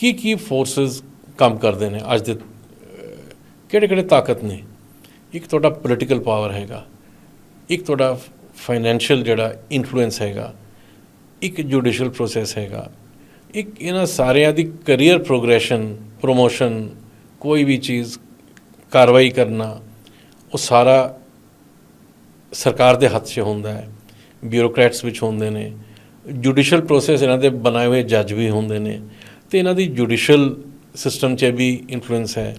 ਕੀ ਕੀ forces ਕੰਮ ਕਰਦੇ ਨੇ ਅੱਜ ਦੇ, ਕਿਹੜੇ ਕਿਹੜੇ ਤਾਕਤ ਨੇ? ਇੱਕ ਤੁਹਾਡਾ ਪੋਲੀਟੀਕਲ ਪਾਵਰ ਹੈਗਾ, ਇੱਕ ਤੁਹਾਡਾ ਫਾਈਨੈਂਸ਼ੀਅਲ ਜਿਹੜਾ ਇਨਫਲੂਐਂਸ ਹੈਗਾ, ਇੱਕ ਜੁਡੀਸ਼ੀਅਲ ਪ੍ਰੋਸੈਸ ਹੈਗਾ, ਇੱਕ ਇਹਨਾਂ ਸਾਰਿਆਂ ਦੀ ਕੈਰੀਅਰ ਪ੍ਰੋਗਰੈਸ਼ਨ ਪ੍ਰੋਮੋਸ਼ਨ ਕੋਈ ਵੀ ਚੀਜ਼, ਕਾਰਵਾਈ ਕਰਨਾ, ਉਹ ਸਾਰਾ ਸਰਕਾਰ ਦੇ ਹੱਥ 'ਚ ਹੁੰਦਾ ਹੈ ਬਿਊਰੋਕਰੈਟਸ ਵਿੱਚ ਹੁੰਦੇ ਨੇ ਜੁਡੀਸ਼ੀਅਲ ਪ੍ਰੋਸੈਸ ਇਹਨਾਂ ਦੇ ਬਣਾਏ ਹੋਏ ਜੱਜ ਵੀ ਹੁੰਦੇ ਨੇ ਤੇ ਇਹਨਾਂ ਦੀ ਜੁਡੀਸ਼ੀਅਲ ਸਿਸਟਮ 'ਚ ਵੀ ਇਨਫਲੂਐਂਸ ਹੈ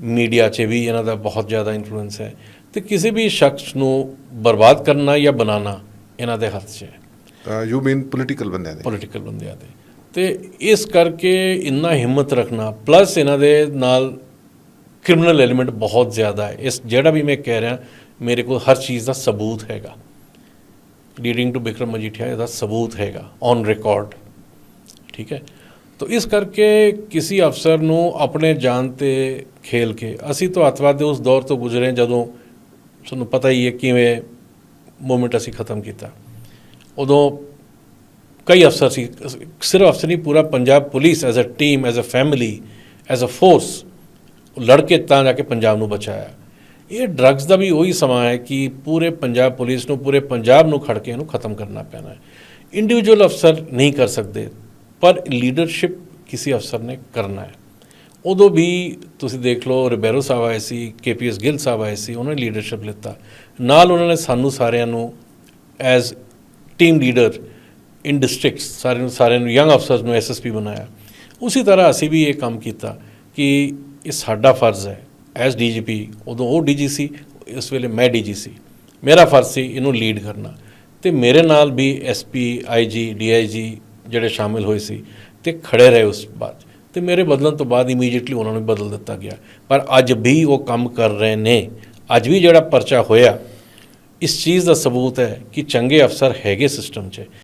ਮੀਡੀਆ 'ਚ ਵੀ ਇਹਨਾਂ ਦਾ ਬਹੁਤ ਜ਼ਿਆਦਾ ਇਨਫਲੂਐਂਸ ਹੈ ਤੇ ਕਿਸੇ ਵੀ ਸ਼ਖਸ ਨੂੰ ਬਰਬਾਦ ਕਰਨਾ ਜਾਂ ਬਣਾਉਣਾ ਇਹਨਾਂ ਦੇ ਹੱਥ 'ਚ ਹੈ। ਯੂ ਮੀਨ ਪੋਲੀਟੀਕਲ ਬੰਦਿਆਂ ਦੇ? ਪੋਲੀਟੀਕਲ ਬੰਦਿਆਂ ਦੇ। ਤੇ ਇਸ ਕਰਕੇ ਇੰਨਾ ਹਿੰਮਤ ਰੱਖਣਾ ਪਲੱਸ ਇਹਨਾਂ ਦੇ ਨਾਲ ਕ੍ਰਿਮੀਨਲ ਐਲੀਮੈਂਟ ਬਹੁਤ ਜ਼ਿਆਦਾ ਹੈ। ਇਸ ਜਿਹੜਾ ਵੀ ਮੈਂ ਕਹਿ ਰਿਹਾ ਮੇਰੇ ਕੋਲ ਹਰ ਚੀਜ਼ ਦਾ ਸਬੂਤ ਹੈਗਾ। ਲੀਡਿੰਗ ਟੂ ਬਿਕਰਮ ਮਜੀਠੀਆ ਇਹਦਾ ਸਬੂਤ ਹੈਗਾ ਔਨ ਰਿਕਾਰਡ ਠੀਕ ਹੈ? ਤਾਂ ਇਸ ਕਰਕੇ ਕਿਸੇ ਅਫਸਰ ਨੂੰ ਆਪਣੇ ਜਾਨ ਤੇ ਖੇਲ ਕੇ ਅਸੀਂ ਤਾਂ ਅੱਤਵਾਦ ਦੇ ਉਸ ਦੌਰ ਤੋਂ ਗੁਜ਼ਰੇ ਜਦੋਂ ਤੁਹਾਨੂੰ ਪਤਾ ਹੀ ਹੈ ਕਿਵੇਂ ਮੂਵਮੈਂਟ ਅਸੀਂ ਖਤਮ ਕੀਤਾ। ਉਦੋਂ ਕਈ ਅਫਸਰ ਸੀ, ਸਿਰਫ ਅਫਸਰ ਨਹੀਂ, ਪੂਰਾ Punjab police as a team as a family as a force ਲੜ ਕੇ ਤਾਂ ਜਾ ਕੇ ਪੰਜਾਬ ਨੂੰ ਬਚਾਇਆ। ਇਹ ਡਰੱਗਸ ਦਾ ਵੀ ਉਹੀ ਸਮਾਂ ਹੈ ਕਿ ਪੂਰੇ ਪੰਜਾਬ ਪੁਲਿਸ ਨੂੰ, ਪੂਰੇ ਪੰਜਾਬ ਨੂੰ ਖੜ ਕੇ ਇਹਨੂੰ ਖਤਮ ਕਰਨਾ ਪੈਣਾ ਹੈ। ਇੰਡੀਵਿਜੂਅਲ ਅਫਸਰ ਨਹੀਂ ਕਰ ਸਕਦੇ। ਪਰ ਲੀਡਰਸ਼ਿਪ ਕਿਸੇ ਅਫਸਰ ਨੇ ਕਰਨਾ ਹੈ। ਉਦੋਂ ਵੀ ਤੁਸੀਂ ਦੇਖ ਲਓ ਰਿਬੇਰੋ ਸਾਹਿਬ ਆਏ ਸੀ ਕੇਪੀਐਸ ਗਿੱਲ ਸਾਹਿਬ ਆਏ ਸੀ, ਉਹਨਾਂ ਨੇ ਲੀਡਰਸ਼ਿਪ ਲਿੱਤਾ। ਨਾਲ ਉਹਨਾਂ ਨੇ ਸਾਨੂੰ ਸਾਰਿਆਂ ਨੂੰ as team leader in districts ਸਾਰਿਆਂ ਨੂੰ ਸਾਰਿਆਂ ਨੂੰ ਯੰਗ ਅਫਸਰਸ ਨੂੰ ਐਸਐਸਪੀ ਬਣਾਇਆ। ਉਸੇ ਤਰ੍ਹਾਂ ਅਸੀਂ ਵੀ ਇਹ ਕੰਮ ਕੀਤਾ ਕਿ ਇਹ ਸਾਡਾ ਫਰਜ਼ ਹੈ। ਐਜ਼ ਡੀਜੀਪੀ ਉਦੋਂ ਉਹ ਡੀਜੀ ਸੀ, ਇਸ ਵੇਲੇ ਮੈਂ ਡੀਜੀ ਸੀ। ਮੇਰਾ ਫਰਜ਼ ਸੀ ਇਹਨੂੰ ਲੀਡ ਕਰਨਾ। ਤੇ ਮੇਰੇ ਨਾਲ ਵੀ ਐਸਪੀ ਆਈਜੀ ਡੀਆਈਜੀ ਜਿਹੜੇ ਸ਼ਾਮਿਲ ਹੋਏ ਸੀ ਤੇ ਖੜੇ ਰਹੇ ਉਸ ਬਾਅਦ। ਤੇ ਮੇਰੇ ਬਦਲਣ ਤੋਂ ਬਾਅਦ ਇਮੀਡੀਏਟਲੀ ਉਹਨਾਂ ਨੂੰ ਬਦਲ ਦਿੱਤਾ ਗਿਆ। ਪਰ ਅੱਜ ਵੀ ਉਹ ਕੰਮ ਕਰ ਰਹੇ ਨੇ। ਅੱਜ ਵੀ ਜਿਹੜਾ ਪਰਚਾ ਹੋਇਆ, ਇਸ ਚੀਜ਼ ਦਾ ਸਬੂਤ ਹੈ ਕਿ ਚੰਗੇ ਅਫਸਰ ਹੈਗੇ ਸਿਸਟਮ 'ਚ।